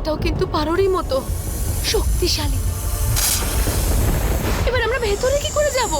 সপ্তাহ কিন্তু পারোরই মতো। শক্তিশালী। এবার আমরা ভেতরে কি করে যাব?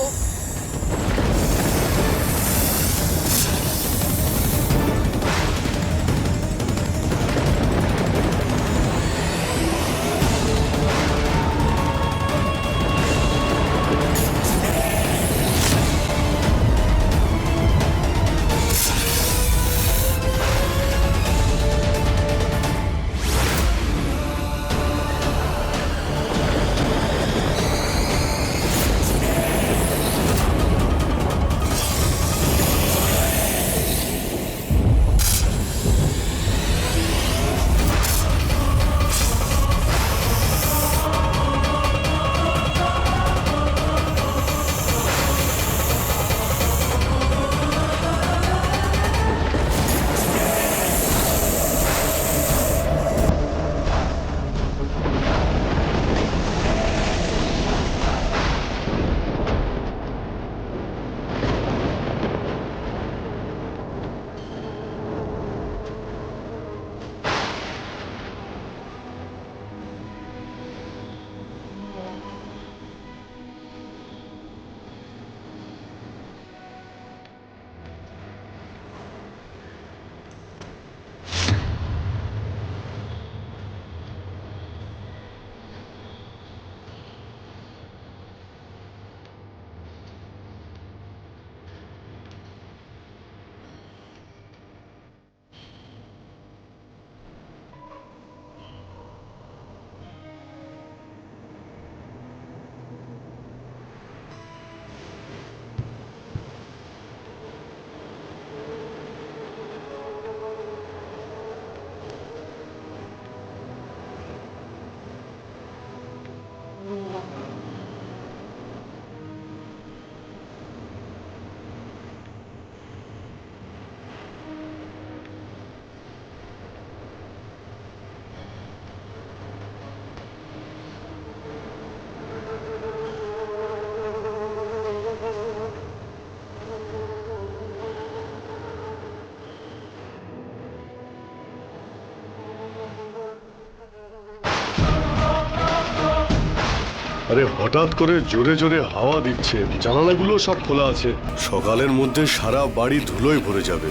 আরে হঠাৎ করে জোরে জোরে হাওয়া দিচ্ছে। জানালাগুলো সব খোলা আছে। সকালের মধ্যে সারা বাড়ি ধুলোয় ভরে যাবে।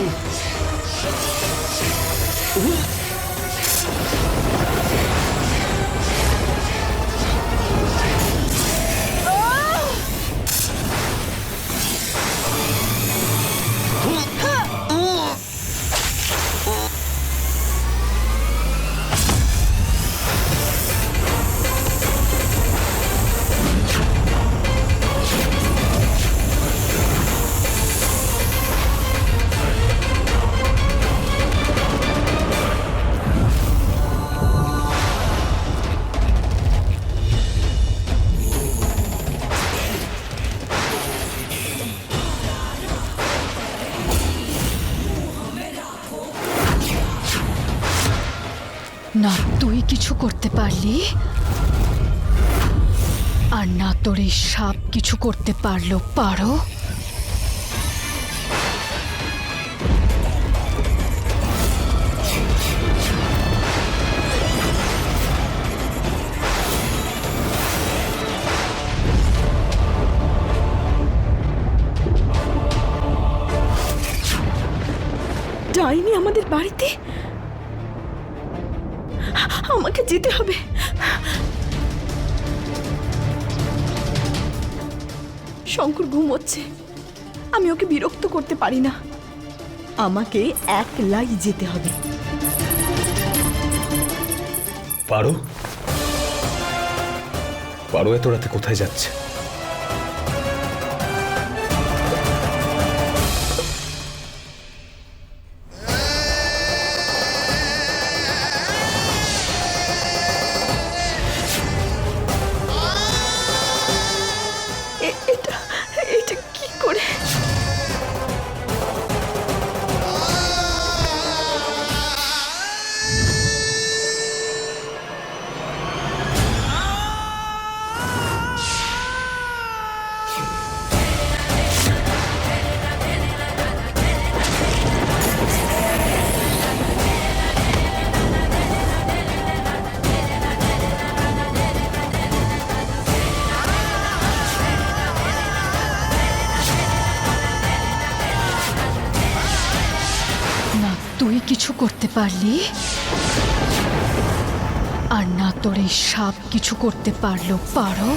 Ooh. তুই কিছু করতে পারলি? আর না তোর এই সাপ কিছু করতে পারল, পারো? ডাইনি আমাদের বাড়িতে? যেতে হবে। শঙ্কর ঘুমোচ্ছে আমি ওকে বিরক্ত করতে পারি না। আমাকে একলাই যেতে হবে। পারো? পারো এত রাতে কোথায় যাচ্ছে? করতে পারলি? আর না তোর এই সাপ কিছু করতে পারল পারো।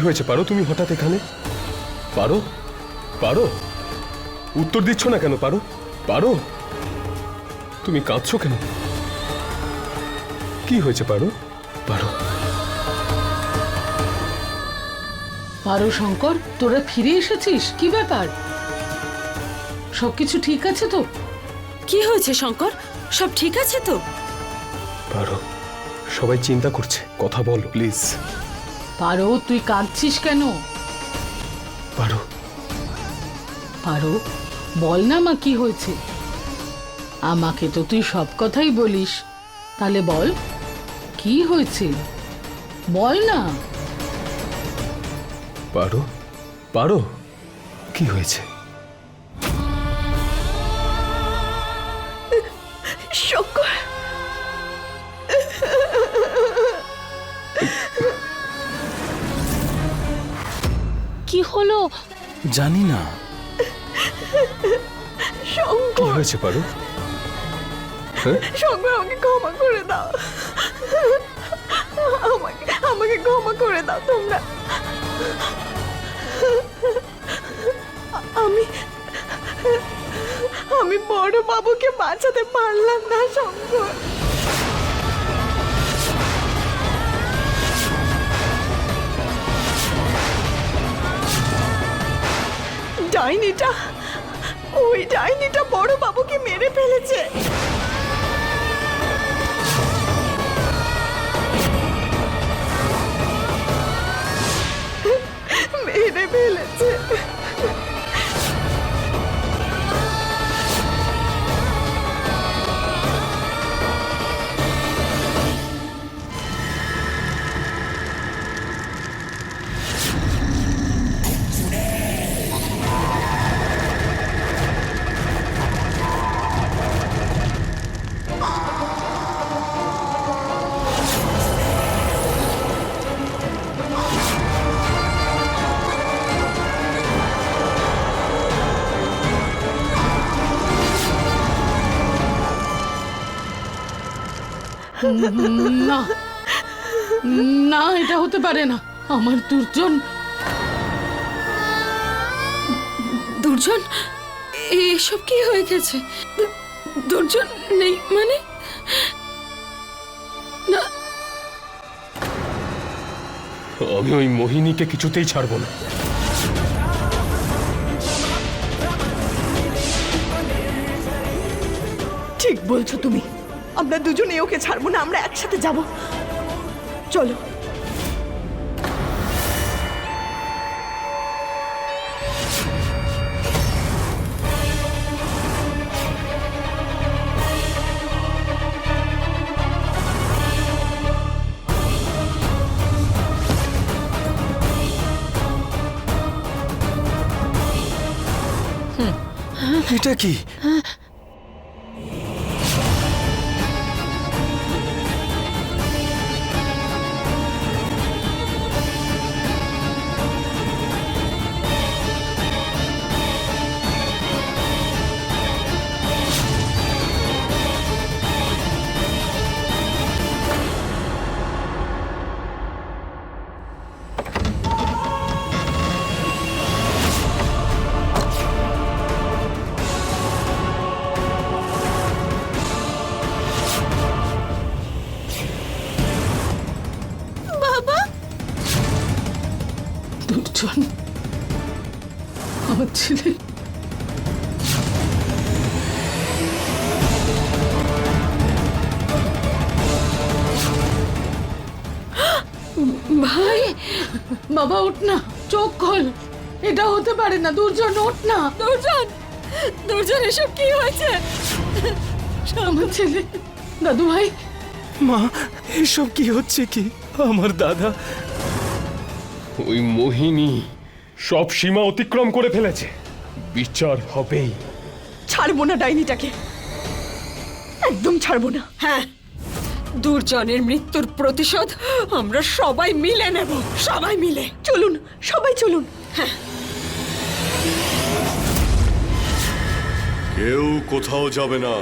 হয়েছে? পারো তুমি হঠাৎ এখানে? পারো? পারো? উত্তর দিচ্ছ না কেন? পারো? পারো? তুমি কাঁদছো কেন? কি হয়েছে পারো? পারো। পারো শঙ্কর তোরা ফিরে এসেছিস? কি ব্যাপার? সবকিছু ঠিক আছে তো? কি হয়েছে শঙ্কর? সব ঠিক আছে তো? পারো। সবাই চিন্তা করছে। কথা বল প্লিজ। পারো তুই কাঁদছিস কেন? পারো। পারো? বল না মা কি হয়েছে? আমাকে তো তুই সব কথাই বলিস। তাহলে বল কি হয়েছে? বল না। পারো পারো। কি হয়েছে? কি হলো? জানি না। কি শঙ্কর হয়েছে পারো হ্যাঁ? শঙ্কর আমাকে ক্ষমা করে দাও। আমাকে আমাকে ক্ষমা করে দাও তোমরা। আমি আমি বড় বাবুকে বাঁচাতে পারলাম না শঙ্কর। ডাইনিটা ওই ডাইনিটা বড় বাবুকে মেরে ফেলেছে। না না এটা হতে পারে না। আমার দুর্জন। দুর্জন এসব কি হয়ে গেছে? দুর্জন নেই মানে? না। আমি ওই মোহিনীকে কিছুতেই ছাড়বো না। ঠিক বলছো তুমি। আমরা দুজনে ওকে ছাড়বো না আমরা একসাথে যাব। চলো। এটা কি? না চোখ খোল। এটা হতে পারে না দুর্জন ওঠ না। দুর্জন দুর্জন এসব কি হয়েছে? আমার ছেলে দাদু ভাই মা এসব কি হচ্ছে কি? আমার দাদা। ওই মোহিনী সব সীমা অতিক্রম করে ফেলেছে। বিচার হবেই। ছাড়বো না ডাইনিটাকে। একদম ছাড়বো না। হ্যাঁ দুর্জনের মৃত্যুর প্রতিশোধ আমরা সবাই মিলে নেব সবাই মিলে। চলুন সবাই চলুন। কেউ কোথাও যাবে না।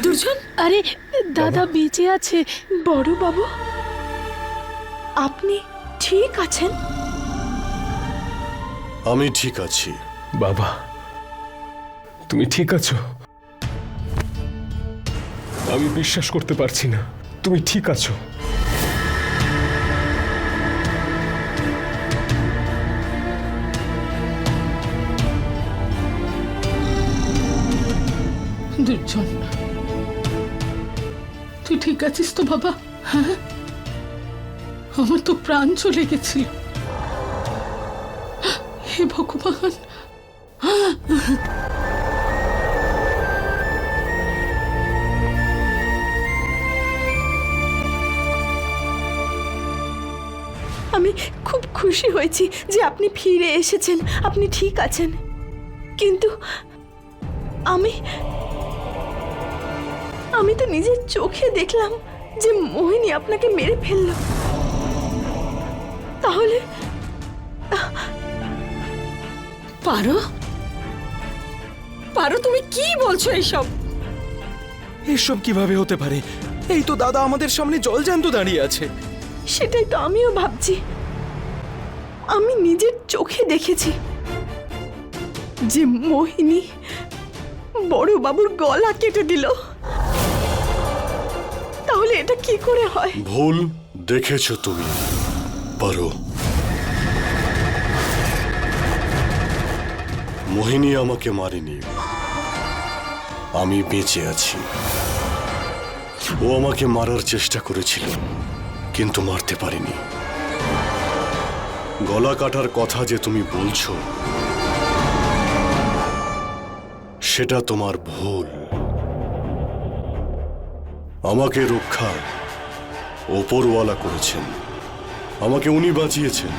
দুর্জন আরে দাদা বেঁচে আছে বড় বাবু। আপনি ঠিক আছেন? আমি ঠিক আছি। বাবা তুমি ঠিক আছো? আমি বিশ্বাস করতে পারছি না। তুমি ঠিক আছো? ঠিক আছিস তো বাবা? হ্যাঁ? আমার তো প্রাণ চলে গেছিল। হে ভগবান! আমি খুব খুশি হয়েছি যে আপনি ফিরে এসেছেন, আপনি ঠিক আছেন। কিন্তু আমি আমি তো নিজের চোখে দেখলাম যে মোহিনী আপনাকে মেরে ফেলল। তাহলে পারো? পারো তুমি কি বলছো এইসব? এসব কীভাবে হতে পারে? এই তো দাদা আমাদের সামনে জলজ্যান্ত দাঁড়িয়ে আছে। সেটাই তো আমিও ভাবছি। আমি নিজের চোখে দেখেছি যে মোহিনী বড় বাবুর গলা কেটে দিল। তাহলে এটা কি করে হয়? ভুল দেখেছ তুমি। পারো। মোহিনী আমাকে মারেনি। আমি বেঁচে আছি। ও আমাকে মারার চেষ্টা করেছিল, কিন্তু মারতে পারিনি। গলা কাটার কথা যে তুমি বলছো, সেটা তোমার ভুল। আমাকে রক্ষা। ওপরওয়ালা করেছেন। আমাকে উনি বাঁচিয়েছেন।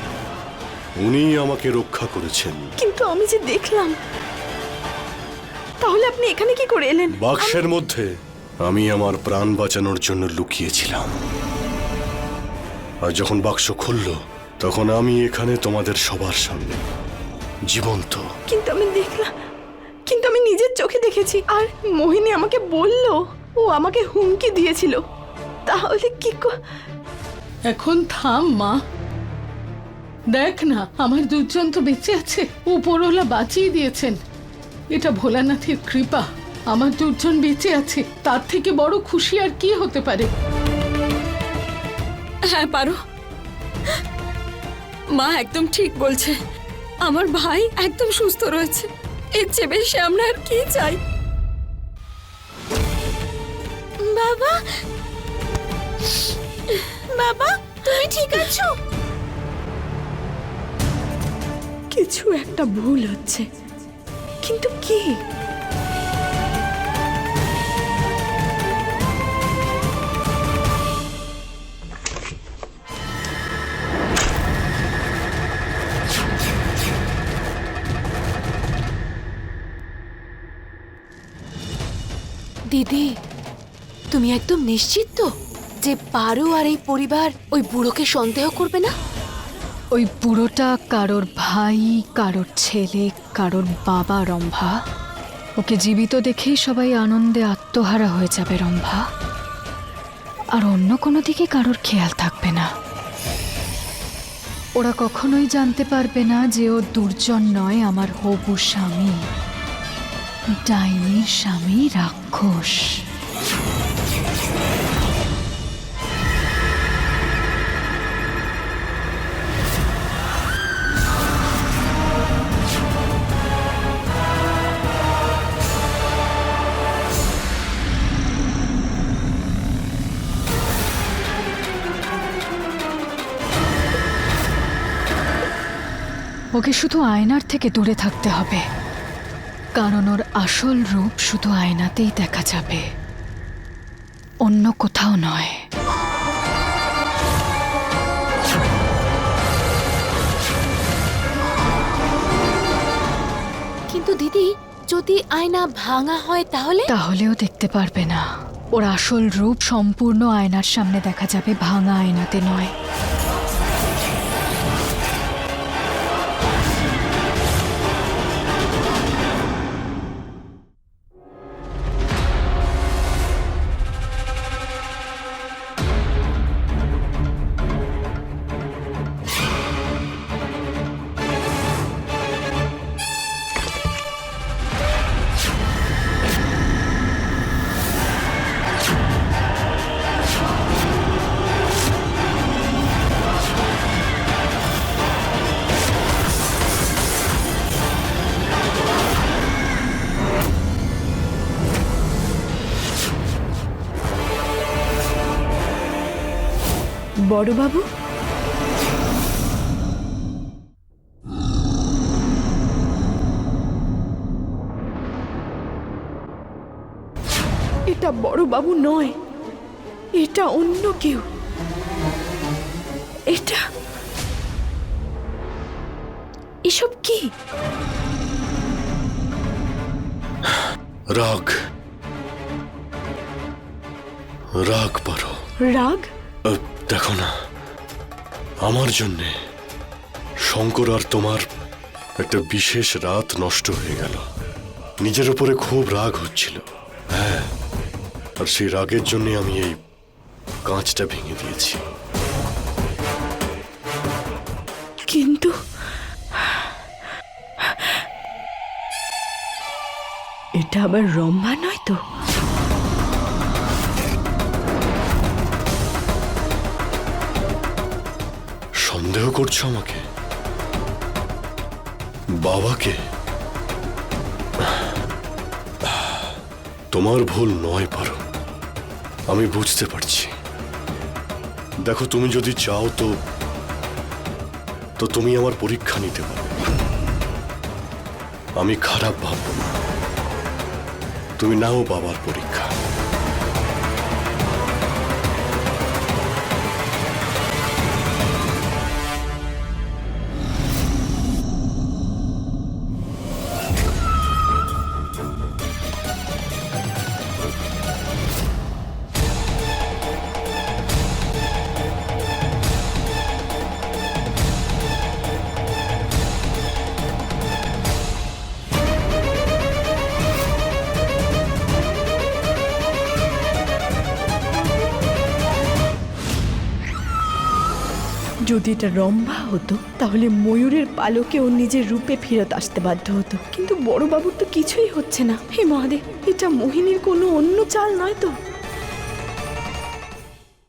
উনি আমাকে রক্ষা করেছেন। কিন্তু আমি যে দেখলাম তাহলে আপনি এখানে কি করে এলেন? বাক্সের মধ্যে আমি আমার প্রাণ বাঁচানোর জন্য লুকিয়েছিলাম। আর যখন বাক্স খুলল তখন আমি এখানে তোমাদের সবার সামনে জীবন্ত। কিন্তু আমি দেখলাম কিন্তু আমি নিজের চোখে দেখেছি। আর মোহিনী আমাকে বলল ও আমাকে হুমকি দিয়েছিল। তাহলে কি এখন থাম মা। দেখ না আমার দুজন তো বেঁচে আছে। উপরওয়ালা বাঁচিয়ে দিয়েছেন। এটা ভোলানাথের কৃপা। আমার দুজন বেঁচে আছে। তার থেকে বড় খুশি আর কি হতে পারে? হ্যাঁ পারো। মা একদম ঠিক বলছে। আমার ভাই একদম সুস্থ রয়েছে। এর চেয়ে বেশি আমরা আর কি চাই? বাবা। বাবা তুমি ঠিক আছো? কিছু একটা ভুল হচ্ছে। কিন্তু কি? দিদি তুমি একদম নিশ্চিত তো যে পারো আর এই পরিবার ওই বুড়োকে সন্দেহ করবে না? ওই বুড়োটা কারোর ভাই, কারোর ছেলে, কারোর বাবা, রম্ভা। ওকে জীবিত দেখেই সবাই আনন্দে আত্মহারা হয়ে যাবে, রম্ভা। আর অন্য কোনো দিকে কারোর খেয়াল থাকবে না। ওরা কখনোই জানতে পারবে না যে ও দুর্জন নয়, আমার হবু স্বামী। ডাইনির স্বামী রাক্ষস। ওকে শুধু আয়নার থেকে দূরে থাকতে হবে। কারণ ওর আসল রূপ শুধু আয়নাতেই দেখা যাবে। অন্য কোথাও নয়। কিন্তু দিদি যদি আয়না ভাঙা হয় তাহলে? তাহলেও দেখতে পারবে না। ওর আসল রূপ সম্পূর্ণ আয়নার সামনে দেখা যাবে ভাঙা আয়নাতে নয়। বড়বাবু? এটা বড়বাবু নয় এটা অন্য কেউ। এটা এসব কি? রাগ। রাগ পারো রাগ? দেখো না, আমার জন্যে শঙ্কর আর তোমার একটা বিশেষ রাত নষ্ট হয়ে গেল। নিজের উপরে খুব রাগ হচ্ছিল। হ্যাঁ আর সেই রাগের জন্য আমি এই কাঁচটা ভেঙে দিয়েছি। কিন্তু এটা আবার রম্ভা নয় তো? সন্দেহ করছ আমাকে? বাবাকে? তোমার ভুল নয় পারো। আমি বুঝতে পারছি। দেখো, তুমি যদি চাও তো তো তুমি আমার পরীক্ষা নিতে পারো। আমি খারাপ ভাববো না। তুমি নাও বাবার পরীক্ষা। যদি এটা রম্ভা হতো, তাহলে ময়ূরের পালকে ওর নিজের রূপে ফেরত আসতে বাধ্য হতো। কিন্তু বড়বাবুর তো কিছুই হচ্ছে না। হে মহাদেব, এটা মোহিনীর কোনো অন্য চাল নয় তো?